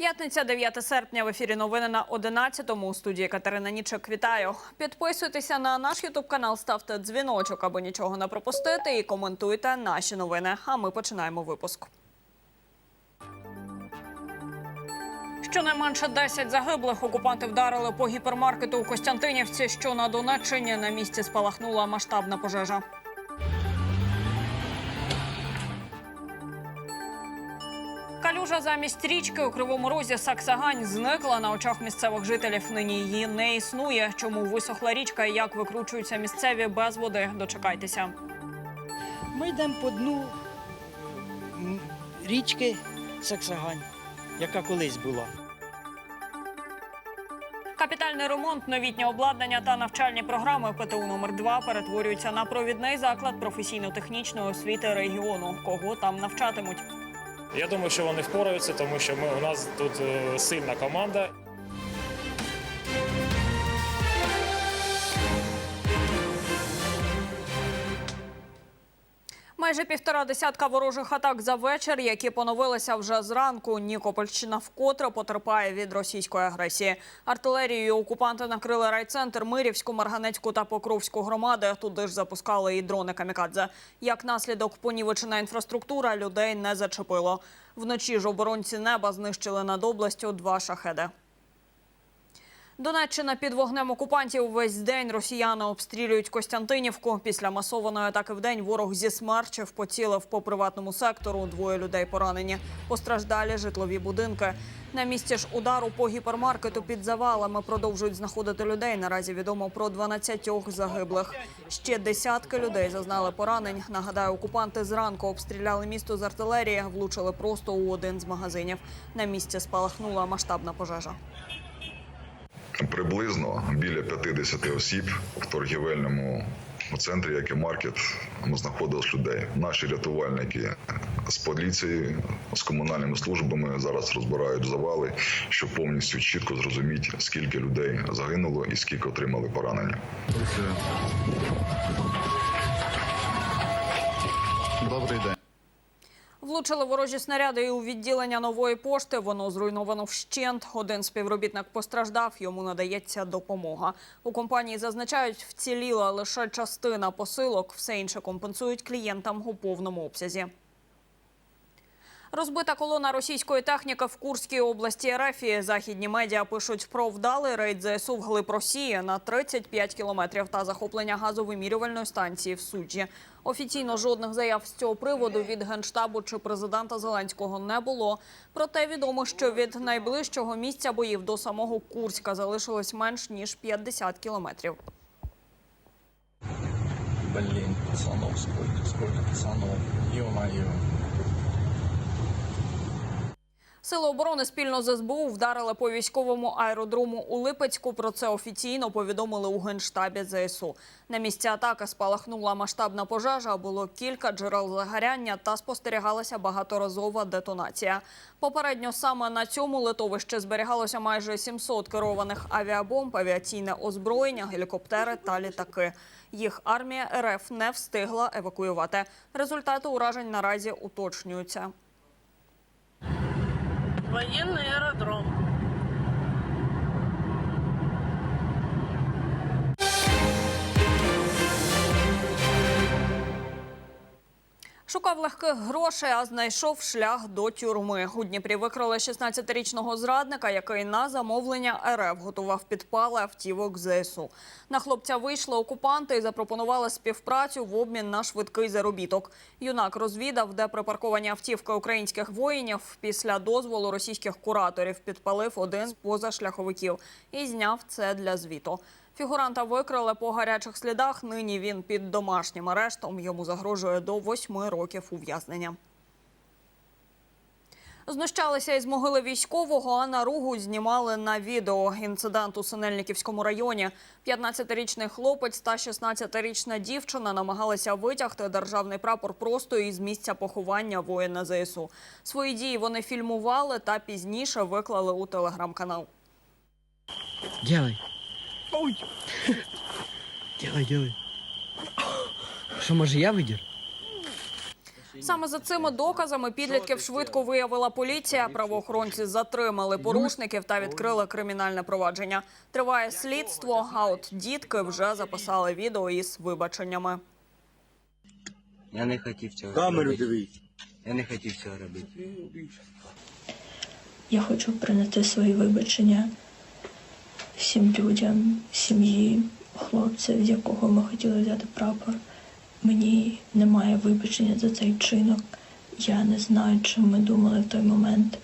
П'ятниця, 9 серпня. В ефірі новини на 11-му. У студії Катерина Нічик. Вітаю. Підписуйтеся на наш ютуб канал, ставте дзвіночок, аби нічого не пропустити, і коментуйте наші новини. А ми починаємо випуск. Щонайменше 10 загиблих окупанти вдарили по гіпермаркету у Костянтинівці, що на Донеччині на місці спалахнула масштабна пожежа. Калюжа замість річки у кривому розі Саксагань зникла на очах місцевих жителів. Нині її не існує. Чому висохла річка і як викручуються місцеві без води? Дочекайтеся. Ми йдемо по дну річки Саксагань, яка колись була. Капітальний ремонт, новітнє обладнання та навчальні програми ПТУ номер 2 перетворюються на провідний заклад професійно-технічної освіти регіону. Кого там навчатимуть? Я думаю, що вони впораються, тому що ми у нас тут е, сильна команда. Майже півтора десятка ворожих атак за вечір, які поновилися вже зранку. Нікопольщина вкотре потерпає від російської агресії. Артилерією окупанти накрили райцентр Мирівську, Марганецьку та Покровську громади. Туди ж запускали і дрони камікадзе. Як наслідок понівечена інфраструктура людей не зачепило. Вночі ж оборонці неба знищили над областю два шахеди. Донеччина під вогнем окупантів весь день росіяни обстрілюють Костянтинівку. Після масованої атаки в день ворог зі смерчів поцілив по приватному сектору. Двоє людей поранені. Постраждалі житлові будинки. На місці ж удару по гіпермаркету під завалами продовжують знаходити людей. Наразі відомо про 12 загиблих. Ще десятки людей зазнали поранень. Нагадаю, окупанти зранку обстріляли місто з артилерії, влучили просто у один з магазинів. На місці спалахнула масштабна пожежа. Приблизно біля 50 осіб в торгівельному центрі, як і маркет, знаходилось людей. Наші рятувальники з поліцією, з комунальними службами зараз розбирають завали, щоб повністю чітко зрозуміти, скільки людей загинуло і скільки отримали поранення. Добрий день. Влучили ворожі снаряди і у відділення нової пошти. Воно зруйновано вщент. Один співробітник постраждав. Йому надається допомога. У компанії зазначають, вціліла лише частина посилок. Все інше компенсують клієнтам у повному обсязі. Розбита колона російської техніки в Курській області РФ. Західні медіа пишуть про вдалий рейд ЗСУ в глиб Росії на 35 кілометрів та захоплення газовимірювальної станції в Суджі. Офіційно жодних заяв з цього приводу від генштабу чи президента Зеленського не було. Проте відомо, що від найближчого місця боїв до самого Курська залишилось менш ніж 50 кілометрів. Блин, пацанов, сколько, сколько пацанов. Ё-моё. Сили оборони спільно з СБУ вдарили по військовому аеродрому у Липецьку. Про це офіційно повідомили у генштабі ЗСУ. На місці атаки спалахнула масштабна пожежа. Було кілька джерел загоряння та спостерігалася багаторазова детонація. Попередньо саме на цьому литовищі зберігалося майже 700 керованих авіабомб, авіаційне озброєння, гелікоптери та літаки. Їх армія РФ не встигла евакуювати. Результати уражень наразі уточнюються. Военный аэродром. Шукав легких грошей, а знайшов шлях до тюрми. У Дніпрі викрили 16-річного зрадника, який на замовлення РФ готував підпали автівок ЗСУ. На хлопця вийшли окупанти і запропонували співпрацю в обмін на швидкий заробіток. Юнак розвідав, де припарковані автівки українських воїнів. Після дозволу російських кураторів підпалив один з позашляховиків і зняв це для звіту. Фігуранта викрили по гарячих слідах. Нині він під домашнім арештом. Йому загрожує до восьми років ув'язнення. Знущалися із могили військового, а наругу знімали на відео. Інцидент у Синельниківському районі. 15-річний хлопець та 16-річна дівчина намагалися витягти державний прапор просто із місця поховання воїна ЗСУ. Свої дії вони фільмували та пізніше виклали у телеграм-канал. Делай. Делай, делай. Що, може, я видір? Саме за цими доказами підлітків швидко виявила поліція. Правоохоронці затримали порушників та відкрили кримінальне провадження. Триває слідство. А от дітки вже записали відео із вибаченнями. Я не хотів цього Камеру робити. дивись. Я не хотів цього робити. Я хочу принести свої вибачення всім людям, сім'ї, хлопця, з якого ми хотіли взяти прапор. Мені немає вибачення за цей вчинок. Я не знаю, чим ми думали в той момент.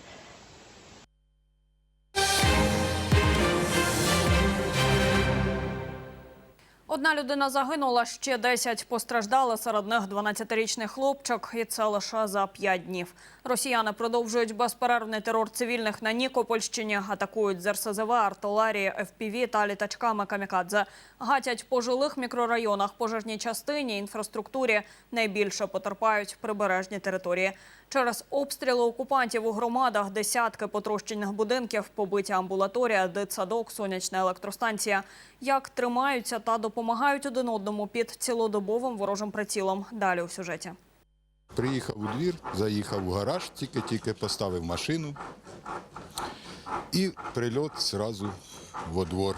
Одна людина загинула, ще 10 постраждали, серед них 12-річний хлопчик, і це лише за 5 днів. Росіяни продовжують безперервний терор цивільних на Нікопольщині, атакують з РСЗВ, артилерії, ФПВ та літачками камікадзе. Гатять по жилих мікрорайонах, пожежній частині, інфраструктурі. Найбільше потерпають прибережні території. Через обстріли окупантів у громадах десятки потрощених будинків, побиті амбулаторія, дитсадок, сонячна електростанція. Як тримаються та допомагають один одному під цілодобовим ворожим прицілом. Далі у сюжеті. Приїхав у двір, заїхав у гараж, тільки-тільки поставив машину і прильот зразу во двор.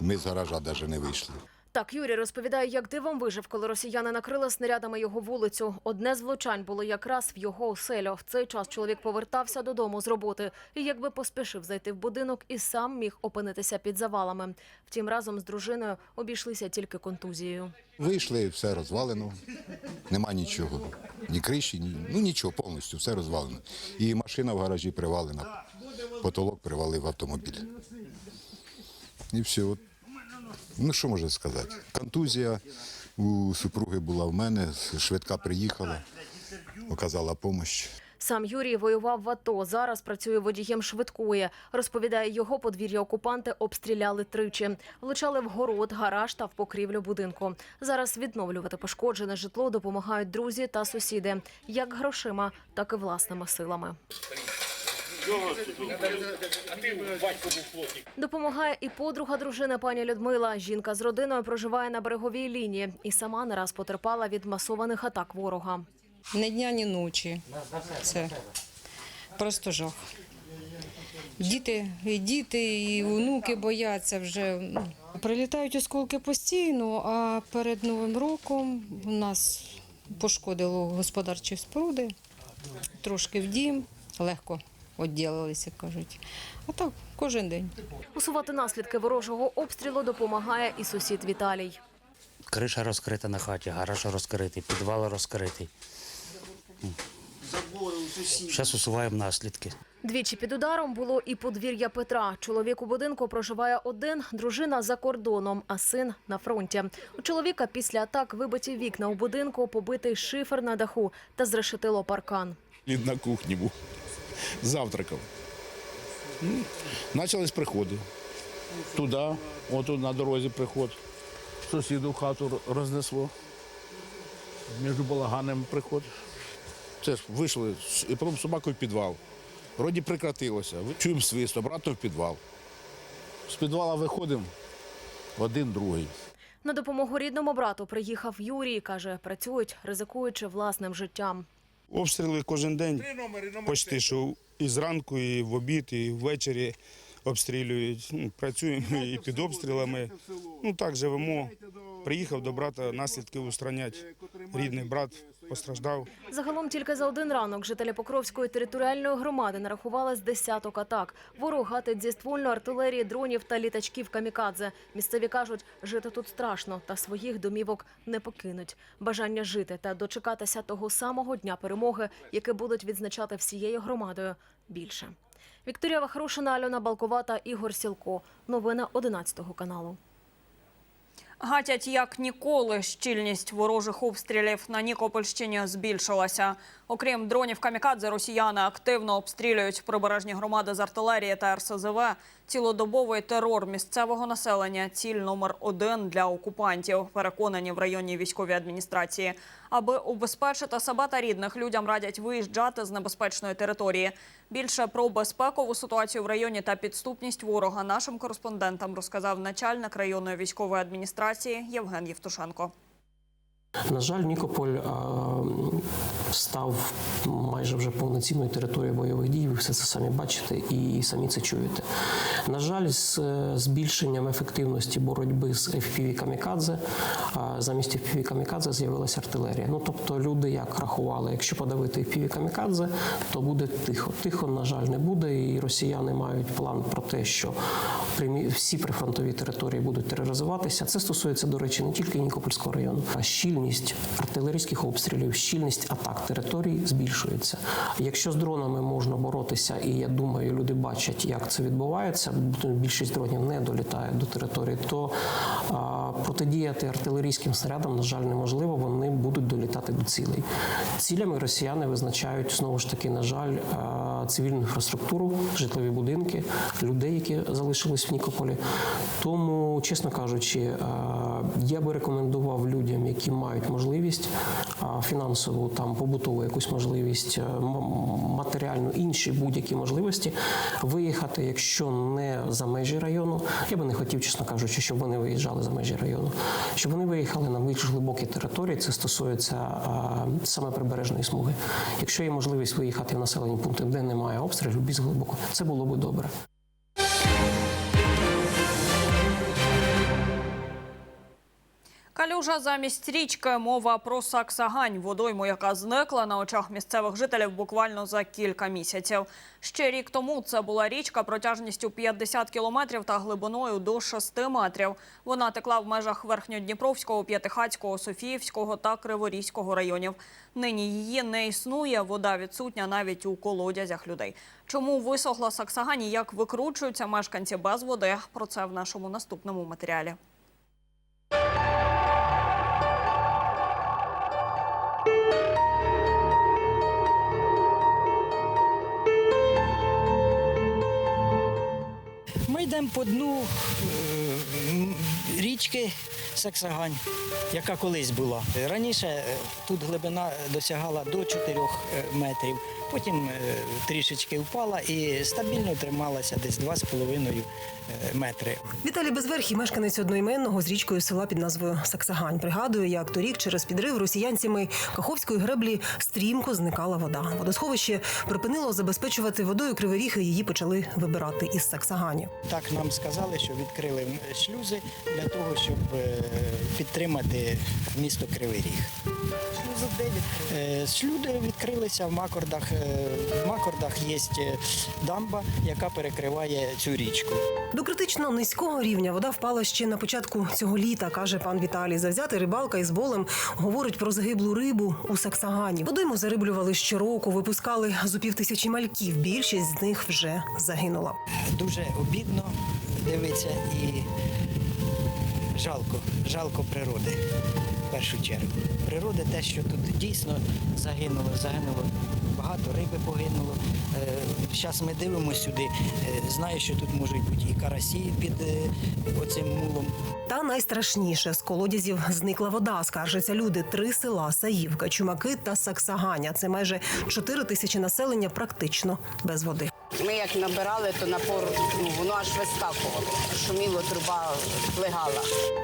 Ми з гаража навіть не вийшли. Так, Юрій розповідає, як дивом вижив, коли росіяни накрили снарядами його вулицю. Одне з влучань було якраз в його оселю. В цей час чоловік повертався додому з роботи і якби поспішив зайти в будинок і сам міг опинитися під завалами. Втім, разом з дружиною обійшлися тільки контузією. Вийшли, все розвалено, нема нічого. Ні криші, ні, ну нічого, повністю все розвалено. І машина в гаражі привалена, потолок привалив автомобіль. І все. От. Ну що можна сказати? Контузія у супруги була в мене, швидка приїхала, оказала допомогу. Сам Юрій воював в АТО. Зараз працює водієм швидкої. Розповідає, його подвір'я окупанти обстріляли тричі. Влучали в город, гараж та в покрівлю будинку. Зараз відновлювати пошкоджене житло допомагають друзі та сусіди, як грошима, так і власними силами. Допомагає і подруга дружини пані Людмила. Жінка з родиною проживає на береговій лінії і сама не раз потерпала від масованих атак ворога. Ні дня, ні ночі. Це просто жах. Діти, діти, і онуки бояться вже. ну. Прилітають осколки постійно, а перед Новим роком у нас пошкодило господарчі споруди, трошки в дім, легко відділилися, кажуть. А так, кожен день. Усувати наслідки ворожого обстрілу допомагає і сусід Віталій. Криша розкрита на хаті, гараж розкритий, підвал розкритий. Зараз усуваємо наслідки. Двічі під ударом було і подвір'я Петра. Чоловік у будинку проживає один, дружина за кордоном, а син на фронті. У чоловіка після атак вибиті вікна у будинку, побитий шифер на даху та зрешетило паркан. Він на кухні був. Завтракав. Почались приходи. Туди, отут на дорозі приход. Сусіду хату рознесло. Між балаганами приход. Це ж вийшли, і потім собакою в підвал. Вроді прекратилося. Чуємо свист, обратно в підвал. З підвала виходимо один, другий. На допомогу рідному брату приїхав Юрій. каже, працюють, ризикуючи власним життям. Обстріли кожен день. Почти що і зранку, і в обід, і ввечері обстрілюють. Ну, працюємо і під обстрілами. Ну так живемо. Приїхав до брата наслідки устранять. Рідний брат постраждав. Загалом тільки за один ранок жителі Покровської територіальної громади нарахували з десяток атак. Ворог гатить зі ствольної артилерії, дронів та літачків камікадзе. Місцеві кажуть, жити тут страшно, та своїх домівок не покинуть. Бажання жити та дочекатися того самого дня перемоги, який будуть відзначати всією громадою, більше. Вікторія Вахрушина, Альона Балкова та Ігор Сілко. Новини 11 каналу. Гатять як ніколи. Щільність ворожих обстрілів на Нікопольщині збільшилася. Окрім дронів камікадзе, росіяни активно обстрілюють прибережні громади з артилерії та РСЗВ. Цілодобовий терор місцевого населення – ціль номер один для окупантів, переконані в районній військовій адміністрації. Аби убезпечити себе та рідних, людям радять виїжджати з небезпечної території. Більше про безпекову ситуацію в районі та підступність ворога нашим кореспондентам розказав начальник районної військової адміністрації Євген Євтушенко. На жаль, Нікополь став майже вже повноцінною територією бойових дій. Ви все це самі бачите і самі це чуєте. На жаль, з е, збільшенням ефективності боротьби з FPV камікадзе замість FPV камікадзе з'явилася артилерія. Ну тобто люди як рахували, якщо подавити FPV камікадзе, то буде тихо. Тихо, на жаль, не буде, і росіяни мають план про те, що примі- всі прифронтові території будуть тероризуватися. Це стосується, до речі, не тільки Нікопольського району, а щільність артилерійських обстрілів, щільність атак територій збільшується. Якщо з дронами можна боротися, і я думаю, люди бачать, як це відбувається, більшість дронів не долітає до території, то протидіяти артилерійським снарядам, на жаль, неможливо. Вони будуть долітати до цілей. Цілями росіяни визначають знову ж таки, на жаль, цивільну інфраструктуру, житлові будинки, людей, які залишились в Нікополі. Тому, чесно кажучи, я би рекомендував людям, які мають можливість фінансову, там побутову якусь можливість, а, матеріальну, інші будь-які можливості виїхати, якщо не за межі району. Я би не хотів, чесно кажучи, щоб вони виїжджали за межі району, щоб вони виїхали на більш глибокі території. Це стосується саме прибережної смуги. Якщо є можливість виїхати в населені пункти, де немає обстрілів, більш глибоко, це було би добре. Калюжа замість річки мова про Саксагань, водойму, яка зникла на очах місцевих жителів буквально за кілька місяців. Ще рік тому це була річка протяжністю 50 кілометрів та глибиною до 6 метрів. Вона текла в межах Верхньодніпровського, П'ятихацького, Софіївського та Криворізького районів. Нині її не існує, вода відсутня навіть у колодязях людей. Чому висохла Саксагань і як викручуються мешканці без води? Про це в нашому наступному матеріалі. Йдемо по дну е, річки Саксагань, яка колись була. Раніше е, тут глибина досягала до 4 метрів, потім е, трішечки впала і стабільно трималася десь 2,5 метри. Віталій Безверхій, мешканець одноіменного з річкою села під назвою Саксагань. Пригадує, як торік через підрив росіянцями Каховської греблі стрімко зникала вода. Водосховище припинило забезпечувати водою кривий ріг, і її почали вибирати із Саксагані. Так нам сказали, що відкрили шлюзи для того, щоб е, підтримати місто Кривий Ріг. Е, Шлюзи відкрилися в Макордах. Е, В Макордах є дамба, яка перекриває цю річку. До критично низького рівня вода впала ще на початку цього літа, каже пан Віталій. Завзятий рибалка із болем говорить про загиблу рибу у Саксагані. Водойму зариблювали щороку, випускали зо пів тисячі мальків. Більшість з них вже загинула. Дуже обідно дивиться і жалко, жалко природи в першу чергу. Природи те, що тут дійсно загинуло, загинуло. Багато риби погинуло. Зараз ми дивимося сюди. Е, Знаю, що тут можуть бути і карасі під е, оцим мулом. Та найстрашніше з колодязів зникла вода. Скаржаться люди. Три села Саївка, Чумаки та Саксаганя. Це майже 4 тисячі населення практично без води. Ми як набирали, то напор ну, воно аж вискакувало. Шуміло, труба плигала.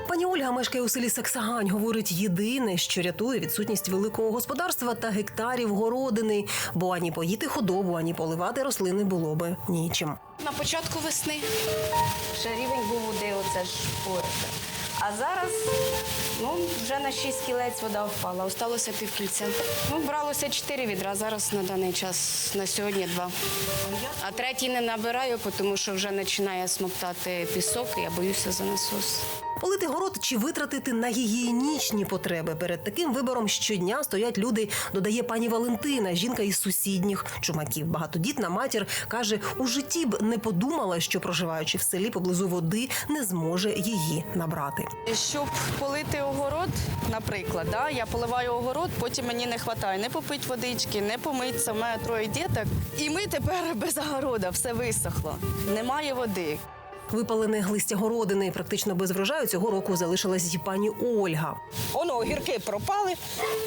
Пані Ольга мешкає у селі Саксагань. Говорить, єдине, що рятує відсутність великого господарства та гектарів городини, бо ані поїти худобу, ані поливати рослини було би нічим. На початку весни ще рівень був води, оце ж поряд. А зараз ну, вже на 6 кілець вода впала, осталося півкільця. Ну, бралося 4 відра, зараз на даний час, на сьогодні два. А третій не набираю, тому що вже починає смоктати пісок, і я боюся за насос. Полити город чи витратити на гігієнічні потреби. Перед таким вибором щодня стоять люди, додає пані Валентина, жінка із сусідніх чумаків. Багатодітна матір каже, у житті б не подумала, що проживаючи в селі поблизу води, не зможе її набрати. Щоб полити огород, наприклад, да, я поливаю огород, потім мені не вистачає не попити водички, не помитися. У мене троє діток. І ми тепер без огорода, все висохло. Немає води. Випалене листя городини практично без врожаю цього року залишилась і пані Ольга. Оно огірки пропали,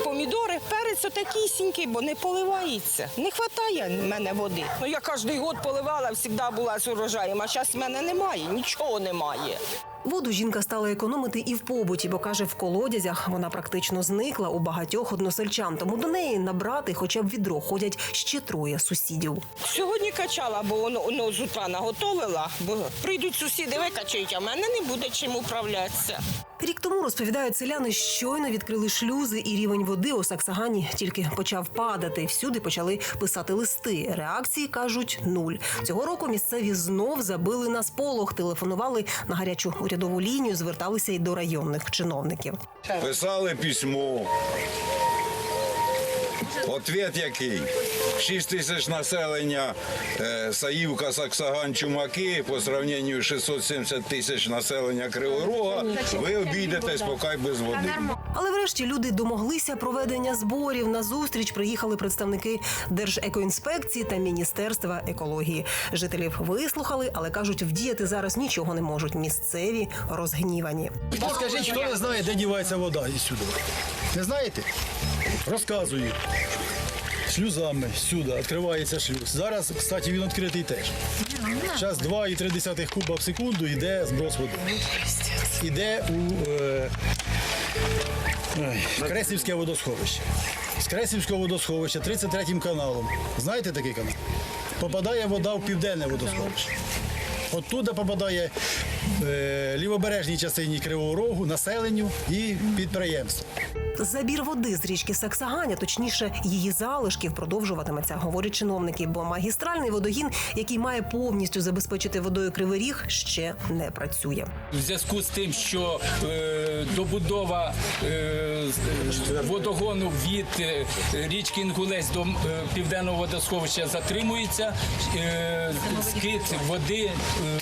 помідори, перець отакісінький, бо не поливається. Не вистачає мене води. Ну я кожен год поливала, завжди була з урожаєм, а зараз в мене немає, нічого немає. Воду жінка стала економити і в побуті, бо каже, в колодязях вона практично зникла у багатьох односельчан. Тому до неї набрати хоча б відро ходять ще троє сусідів. Сьогодні качала, бо воно, воно з утра наготовила, бо прийдуть сусіди, викачають, а в мене не буде чим управлятися. Рік тому розповідають селяни, щойно відкрили шлюзи, і рівень води у Саксагані тільки почав падати. Всюди почали писати листи. Реакції кажуть нуль. Цього року місцеві знов забили на сполох, телефонували на гарячу урядову лінію, зверталися й до районних чиновників. Писали письмо. Ответ який? 6 тисяч населення е, Саївка, Саксаган, Чумаки по сравненню з 670 тисяч населення Кривого Рога. Ви обійдетесь поки без води. Але врешті люди домоглися проведення зборів. На зустріч приїхали представники Держекоінспекції та Міністерства екології. Жителів вислухали, але кажуть, вдіяти зараз нічого не можуть. Місцеві розгнівані. Скажіть, хто не знає, де дівається вода із сюди? Не знаєте? Розказую. Шлюзами сюди відкривається шлюз. Зараз, кстати, він відкритий теж. Зараз 2,3 куба в секунду йде зброс води. Іде у е, Кресівське водосховище. З Кресівського водосховища 33 каналом. Знаєте такий канал? Попадає вода в південне водосховище. Оттуда попадає е, лівобережній частині Кривого Рогу, населенню і підприємству. Забір води з річки Саксаганя, точніше, її залишків продовжуватиметься, говорять чиновники. Бо магістральний водогін, який має повністю забезпечити водою кривий ріг, ще не працює. В зв'язку з тим, що е, добудова е, водогону від е, річки Інгулець до е, південного водосховища затримується, е, скид води е,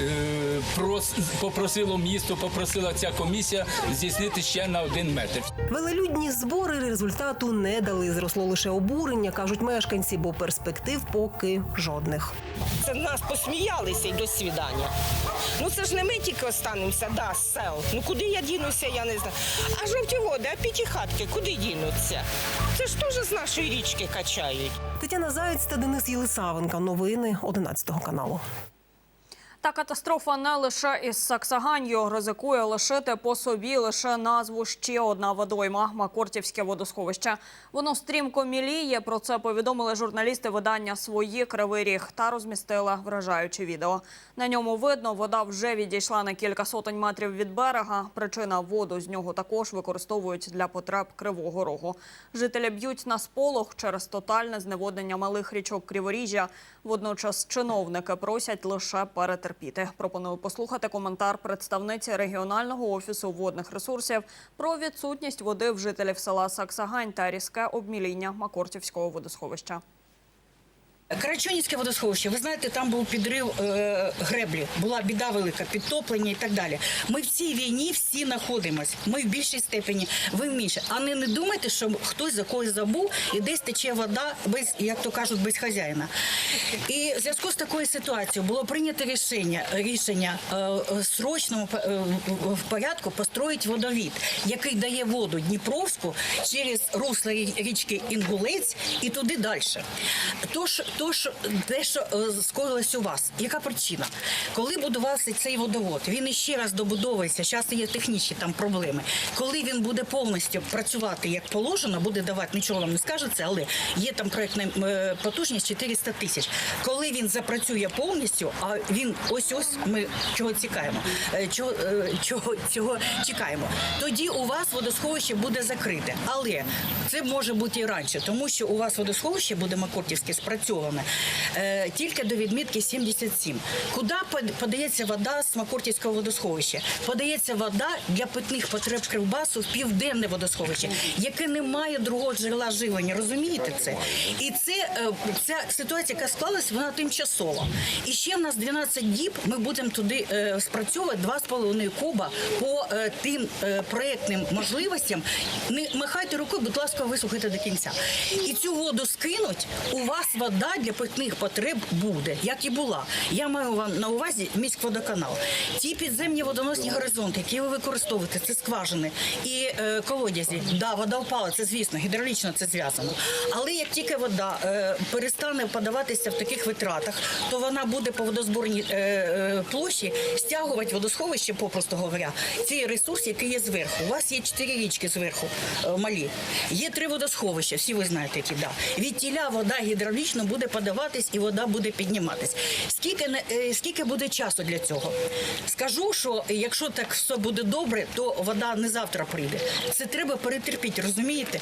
е, прос, попросило місто, попросила ця комісія здійснити ще на один метр. Велелюдні збори результату не дали. Зросло лише обурення, кажуть мешканці, бо перспектив поки жодних. Це нас посміялися й до свідання. Ну це ж не ми тільки останемося, да, з сел. Ну куди я дінуся, я не знаю. А жовті води, а п'ятихатки, куди дінуться? Це ж теж з нашої річки качають. Тетяна Заєць та Денис Єлисавенка. Новини 11 каналу. Та катастрофа не лише із Саксаганью ризикує лишити по собі лише назву ще одна водойма Макортівське водосховище. Воно стрімко міліє. Про це повідомили журналісти видання свої кривий ріг та розмістили вражаюче відео. На ньому видно, вода вже відійшла на кілька сотень метрів від берега. Причина воду з нього також використовують для потреб кривого рогу. Жителі б'ють на сполох через тотальне зневоднення малих річок Криворіжжя. Водночас чиновники просять лише перетерпіти. Пропоную послухати коментар представниці регіонального офісу водних ресурсів про відсутність води в жителів села Саксагань та різке обміління Макортівського водосховища. Карачунівське водосховище, ви знаєте, там був підрив е, греблі, була біда велика, підтоплення і так далі. Ми в цій війні всі знаходимося. Ми в більшій степені, ви в менше. А не, не думайте, що хтось за когось забув і десь тече вода без, як то кажуть, без хазяїна. І в зв'язку з такою ситуацією було прийнято рішення, рішення е, срочному е, в порядку построїти водовід, який дає воду Дніпровську через русло річки Інгулець і туди далі. Тож, тож те, що е, скоїлось у вас, яка причина? Коли будувався цей водовод, він іще раз добудовується. Зараз є технічні там проблеми. Коли він буде повністю працювати як положено, буде давати нічого вам не скажеться, але є там проєктна е, потужність 400 тисяч. Коли він запрацює повністю, а він ось ось ми чого цікаємо, е, чого, чого цього чекаємо. Тоді у вас водосховище буде закрите, але це може бути і раніше, тому що у вас водосховище буде Макортівське спрацьоване е, тільки до відмітки 77. Куди подається вода з Макортівського водосховища? Подається вода для питних потреб Кривбасу в південне водосховище, яке не має другого джерела живлення. Розумієте це? І це е, ця ситуація, яка склалась, вона тимчасова. І ще в нас 12 діб. Ми будемо туди е, спрацьовувати 2,5 куба по тим проектним можливостям. Не махайте рукою, будь ласка, вислухайте до кінця. І цю воду скинуть. У вас вода для питних потреб буде, як і була. Я маю вам на увазі міськводоканал. Ті підземні водоносні горизонти, які ви використовуєте, це скважини і е, колодязі. Да, вода впала, це звісно, гідравлічно це зв'язано. Але як тільки вода е, перестане подаватися в таких витратах, то вона буде по водозборній е, е, площі стягувати водосховище, попросту говоря, цей ресурс, який є зверху. У вас є чотири річки зверху е, малі. Є три водосховища, всі ви знаєте, які да. Від тіля вода гідравлічно буде подаватись і вода буде підніматись. Скільки е, скільки буде часу для цього? Скажу, що якщо так все буде добре, то вода не завтра прийде. Це треба перетерпіти, розумієте?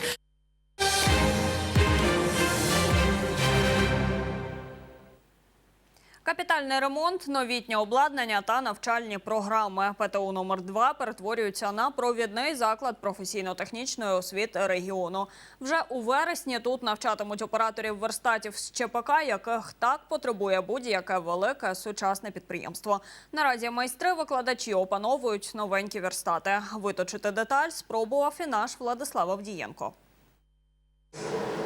Капітальний ремонт, новітнє обладнання та навчальні програми ПТУ номер 2 перетворюються на провідний заклад професійно-технічної освіти регіону. Вже у вересні тут навчатимуть операторів верстатів з ЧПК, яких так потребує будь-яке велике сучасне підприємство. Наразі майстри викладачі опановують новенькі верстати. Виточити деталь спробував і наш Владислав Авдієнко.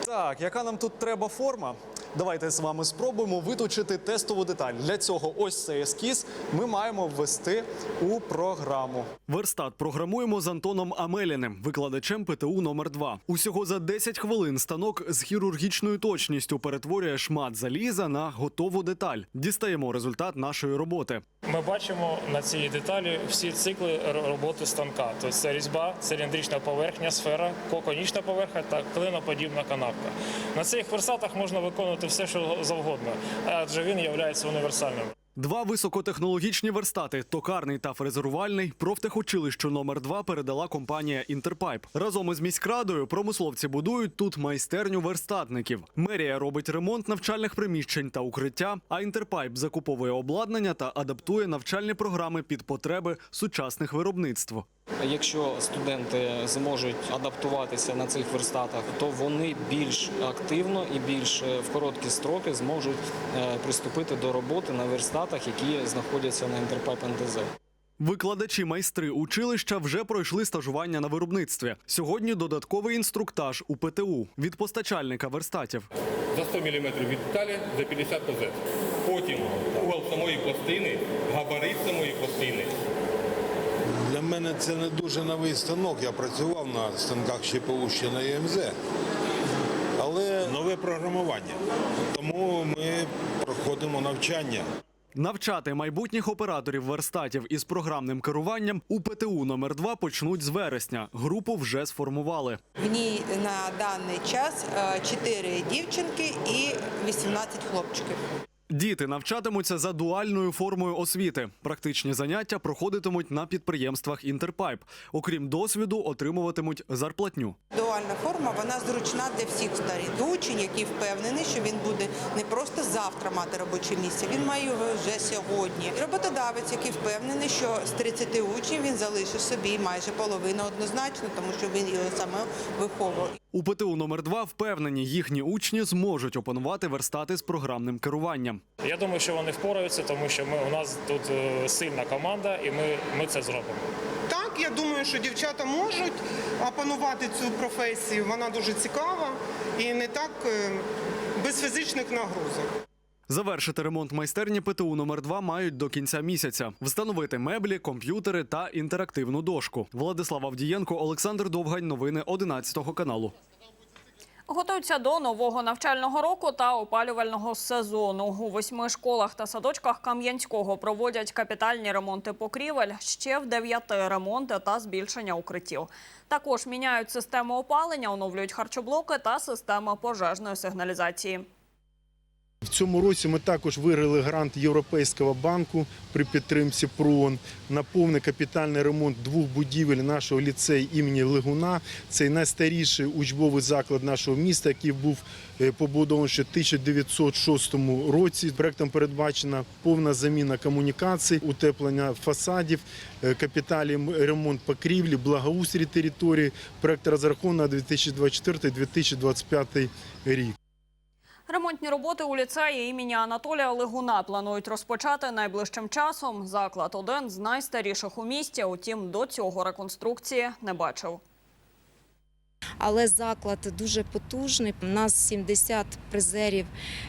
Так, яка нам тут треба форма? Давайте з вами спробуємо виточити тестову деталь. Для цього ось цей ескіз ми маємо ввести у програму. Верстат програмуємо з Антоном Амеліним, викладачем ПТУ номер 2 Усього за 10 хвилин станок з хірургічною точністю перетворює шмат заліза на готову деталь. Дістаємо результат нашої роботи. Ми бачимо на цій деталі всі цикли роботи станка. Тобто це різьба, циліндрична поверхня, сфера, конічна поверхня та клиноподібна канавка. На цих версатах можна виконувати все, що завгодно, адже він є універсальним. Два високотехнологічні верстати токарний та фрезерувальний профтехучилищу номер 2 передала компанія Інтерпайп. Разом із міськрадою промисловці будують тут майстерню верстатників. Мерія робить ремонт навчальних приміщень та укриття. А Інтерпайп закуповує обладнання та адаптує навчальні програми під потреби сучасних виробництв. Якщо студенти зможуть адаптуватися на цих верстатах, то вони більш активно і більш е, в короткі строки зможуть е, приступити до роботи на верстатах, які знаходяться на Інтерпайп НТЗ. Викладачі майстри училища вже пройшли стажування на виробництві. Сьогодні додатковий інструктаж у ПТУ від постачальника верстатів. за 100 мм від деталі за 50 ПЗ. Потім угол самої пластини, габарит самої пластини. Для мене це не дуже новий станок. Я працював на станках ще на ЄМЗ. Але нове програмування. Тому ми проходимо навчання. Навчати майбутніх операторів верстатів із програмним керуванням у ПТУ номер 2 почнуть з вересня. Групу вже сформували. В ній на даний час 4 дівчинки і 18 хлопчиків. Діти навчатимуться за дуальною формою освіти. Практичні заняття проходитимуть на підприємствах Інтерпайп. Окрім досвіду, отримуватимуть зарплатню. Дуальна форма вона зручна для всіх сторін. Учень, який впевнений, що він буде не просто завтра мати робоче місце, він має його вже сьогодні. Роботодавець, який впевнений, що з 30 учнів він залишить собі майже половину однозначно, тому що він його саме виховував. У ПТУ номер 2 впевнені, їхні учні зможуть опанувати верстати з програмним керуванням. Я думаю, що вони впораються, тому що ми у нас тут е, сильна команда, і ми, ми це зробимо. Так, я думаю, що дівчата можуть опанувати цю професію. Вона дуже цікава і не так е, без фізичних нагрузок. Завершити ремонт майстерні ПТУ номер 2 мають до кінця місяця. Встановити меблі, комп'ютери та інтерактивну дошку. Владислав Авдієнко, Олександр Довгань. Новини 11 каналу. Готуються до нового навчального року та опалювального сезону. У восьми школах та садочках Кам'янського проводять капітальні ремонти покрівель, ще в дев'яти ремонти та збільшення укриттів. Також міняють систему опалення, оновлюють харчоблоки та системи пожежної сигналізації. В цьому році ми також виграли грант Європейського банку при підтримці ПРООН на повний капітальний ремонт двох будівель нашого ліцею імені Легуна. Це найстаріший учбовий заклад нашого міста, який був е, побудований ще в 1906 році. Проектом передбачена повна заміна комунікацій, утеплення фасадів, е, капітальний ремонт покрівлі, благоустрій території. Проект розрахований на 2024-2025 рік. Ремонтні роботи у ліцеї імені Анатолія Лигуна планують розпочати найближчим часом. Заклад один з найстаріших у місті. Утім, до цього реконструкції не бачив. але заклад дуже потужний. У нас 70 призерів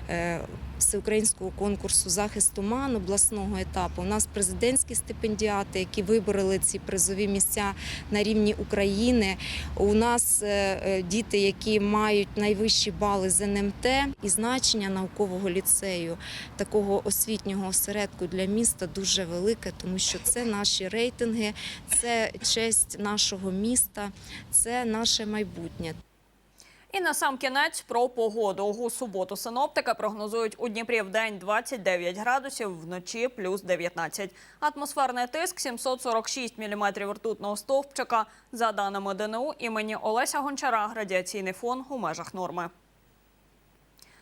е, всеукраїнського конкурсу захист оман обласного етапу. У нас президентські стипендіати, які вибороли ці призові місця на рівні України. У нас е, е, діти, які мають найвищі бали з НМТ і значення наукового ліцею, такого освітнього осередку для міста дуже велике, тому що це наші рейтинги, це честь нашого міста, це наше майбутнє. І на сам кінець про погоду. У суботу синоптика прогнозують у Дніпрі в день 29 градусів, вночі плюс 19. Атмосферний тиск 746 міліметрів ртутного стовпчика. За даними ДНУ імені Олеся Гончара, радіаційний фон у межах норми.